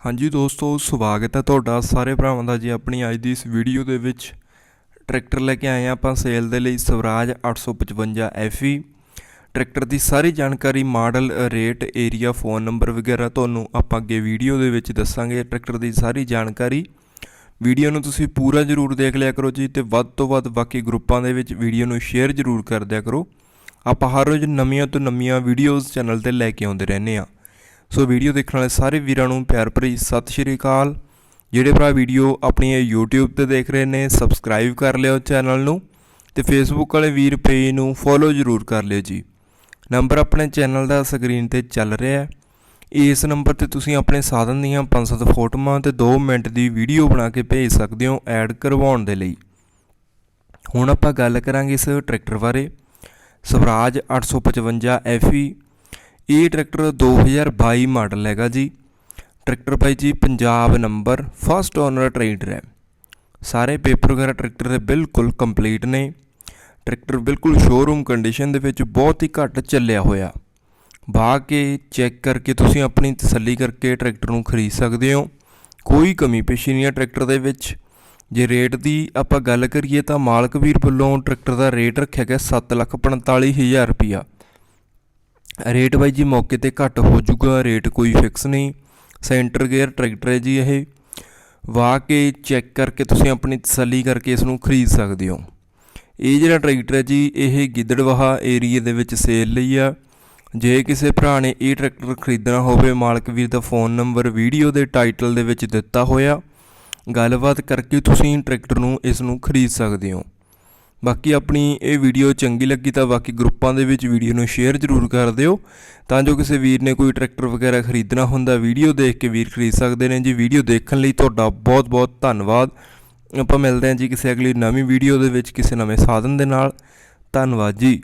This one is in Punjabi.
ਹਾਂਜੀ ਦੋਸਤੋ, ਸਵਾਗਤ ਹੈ ਤੁਹਾਡਾ ਸਾਰੇ ਭਰਾਵਾਂ ਦਾ ਜੀ ਆਪਣੀ ਅੱਜ ਦੀ ਇਸ ਵੀਡੀਓ ਦੇ ਵਿੱਚ। ਟਰੈਕਟਰ ਲੈ ਕੇ ਆਏ ਹਾਂ ਆਪਾਂ ਸੇਲ ਦੇ ਲਈ ਸਵਰਾਜ 855 FE ਟਰੈਕਟਰ ਦੀ ਸਾਰੀ ਜਾਣਕਾਰੀ, model, rate area phone number ਵਗੈਰਾ ਤੁਹਾਨੂੰ ਆਪਾਂ ਅੱਗੇ ਵੀਡੀਓ ਦੇ ਵਿੱਚ ਦੱਸਾਂਗੇ ਟਰੈਕਟਰ ਦੀ ਸਾਰੀ ਜਾਣਕਾਰੀ। ਵੀਡੀਓ ਨੂੰ ਤੁਸੀਂ ਪੂਰਾ ਜ਼ਰੂਰ ਦੇਖ ਲਿਆ ਕਰੋ ਜੀ ਤੇ ਵੱਧ ਤੋਂ ਵੱਧ ਬਾਕੀ ਗਰੁੱਪਾਂ ਦੇ ਵਿੱਚ ਵੀਡੀਓ ਨੂੰ ਸ਼ੇਅਰ ਜ਼ਰੂਰ ਕਰ ਦਿਆ ਕਰੋ। ਆਪਾਂ ਹਰ ਰੋਜ਼ ਨਵੀਆਂ ਤੋਂ ਨਵੀਆਂ ਵੀਡੀਓਜ਼ ਚੈਨਲ ਤੇ ਲੈ ਕੇ ਆਉਂਦੇ ਰਹਿੰਦੇ ਆ ਸੋ ਵੀਡੀਓ ਦੇਖਣ ਵਾਲੇ ਸਾਰੇ ਵੀਰਾਂ ਨੂੰ ਪਿਆਰ ਭਰੀ ਸਤਿ ਸ਼੍ਰੀ ਅਕਾਲ। ਜਿਹੜੇ ਭਰਾ ਵੀਡੀਓ ਆਪਣੀ ਇਹ YouTube ਤੇ ਦੇਖ ਰਹੇ ਨੇ ਸਬਸਕ੍ਰਾਈਬ ਕਰ ਲਿਓ ਚੈਨਲ ਨੂੰ ਤੇ Facebook ਵਾਲੇ ਵੀਰ ਪੇਜ ਨੂੰ ਫੋਲੋ ਜ਼ਰੂਰ ਕਰ ਲਿਓ ਜੀ। ਨੰਬਰ ਆਪਣੇ ਚੈਨਲ ਦਾ ਸਕਰੀਨ ਤੇ ਚੱਲ ਰਿਹਾ ਹੈ। ਇਸ ਨੰਬਰ ਤੇ ਤੁਸੀਂ ਆਪਣੇ ਸਾਧਨ ਦੀਆਂ 5-7 ਫੋਟੋਆਂ ਤੇ 2 ਮਿੰਟ ਦੀ ਵੀਡੀਓ ਬਣਾ ਕੇ ਭੇਜ ਸਕਦੇ ਹੋ ਐਡ ਕਰਵਾਉਣ ਦੇ ਲਈ। ਹੁਣ ਆਪਾਂ ਗੱਲ ਕਰਾਂਗੇ ਇਸ ਟਰੈਕਟਰ ਬਾਰੇ। ਸਵਰਾਜ 855 FE ਇਹ ਟਰੈਕਟਰ 2022 ਮਾਡਲ ਹੈਗਾ ਜੀ। ਟਰੈਕਟਰ ਭਾਈ ਜੀ, Punjab number first owner tractor ਹੈ। ਸਾਰੇ ਪੇਪਰ ਵਗੈਰਾ ਟਰੈਕਟਰ ਦੇ ਬਿਲਕੁਲ ਕੰਪਲੀਟ ਨੇ। ਟਰੈਕਟਰ ਬਿਲਕੁਲ ਸ਼ੋਰੂਮ ਕੰਡੀਸ਼ਨ ਦੇ ਵਿੱਚ ਬਹੁਤ ਹੀ ਘੱਟ ਚੱਲਿਆ ਹੋਇਆ। ਬਾ ਕੇ ਚੈੱਕ ਕਰਕੇ ਤੁਸੀਂ ਆਪਣੀ ਤਸੱਲੀ ਕਰਕੇ ਟਰੈਕਟਰ ਨੂੰ ਖਰੀਦ ਸਕਦੇ ਹੋ। ਕੋਈ ਕਮੀ ਪੇਸ਼ੀ ਨਹੀਂ ਹੈ ਟਰੈਕਟਰ ਦੇ ਵਿੱਚ। ਜੇ ਰੇਟ ਦੀ ਆਪਾਂ ਗੱਲ ਕਰੀਏ ਤਾਂ ਮਾਲਕ ਵੀਰ ਵੱਲੋਂ ਟਰੈਕਟਰ ਦਾ ਰੇਟ ਰੱਖਿਆ ਗਿਆ 745000 ਰੁਪਿਆ ਰੇਟ ਬਾਈ ਜੀ ਮੌਕੇ ਤੇ ਘੱਟ ਹੋ ਜਾਊਗਾ, ਰੇਟ ਕੋਈ ਫਿਕਸ ਨਹੀਂ। ਸੈਂਟਰ ਗੇਅਰ ਟਰੈਕਟਰ ਹੈ ਜੀ ਇਹ। ਵਾਹ ਕੇ ਚੈੱਕ ਕਰਕੇ ਤੁਸੀਂ ਆਪਣੀ ਤਸੱਲੀ ਕਰਕੇ ਇਸ ਨੂੰ ਖਰੀਦ ਸਕਦੇ ਹੋ। ਇਹ ਜਿਹੜਾ ਟਰੈਕਟਰ ਹੈ ਜੀ, ਇਹ ਗਿੱਦੜਵਾਹਾ ਏਰੀਆ ਦੇ ਵਿੱਚ ਸੇਲ ਲਈ ਆ। ਜੇ ਕਿਸੇ ਭਰਾ ਨੇ ਇਹ ਟਰੈਕਟਰ ਖਰੀਦਣਾ ਹੋਵੇ, ਮਾਲਕ ਵੀਰ ਦਾ ਫੋਨ ਨੰਬਰ ਵੀਡੀਓ ਦੇ ਟਾਈਟਲ ਦੇ ਵਿੱਚ ਦਿੱਤਾ ਹੋਇਆ। ਗੱਲਬਾਤ ਕਰਕੇ ਤੁਸੀਂ ਟਰੈਕਟਰ ਨੂੰ ਇਸ ਨੂੰ ਖਰੀਦ ਸਕਦੇ ਹੋ। ਬਾਕੀ ਆਪਣੀ ਇਹ ਵੀਡੀਓ ਚੰਗੀ ਲੱਗੀ ਤਾਂ ਬਾਕੀ ਗਰੁੱਪਾਂ ਦੇ ਵਿੱਚ ਵੀਡੀਓ ਨੂੰ ਸ਼ੇਅਰ ਜ਼ਰੂਰ ਕਰ ਦਿਓ। ਤਾਂ ਜੋ ਕਿਸੇ ਵੀਰ ਨੇ ਕੋਈ ਟਰੈਕਟਰ ਵਗੈਰਾ ਖਰੀਦਣਾ ਹੁੰਦਾ ਵੀਡੀਓ ਦੇਖ ਕੇ ਵੀਰ ਖਰੀਦ ਸਕਦੇ ਨੇ ਜੀ। ਵੀਡੀਓ ਦੇਖਣ ਲਈ ਤੁਹਾਡਾ ਬਹੁਤ ਬਹੁਤ ਧੰਨਵਾਦ। ਆਪਾਂ ਮਿਲਦੇ ਹਾਂ ਜੀ ਕਿਸੇ ਅਗਲੀ ਨਵੀਂ ਵੀਡੀਓ ਦੇ ਵਿੱਚ ਕਿਸੇ ਨਵੇਂ ਸਾਧਨ ਦੇ ਨਾਲ। ਧੰਨਵਾਦ ਜੀ।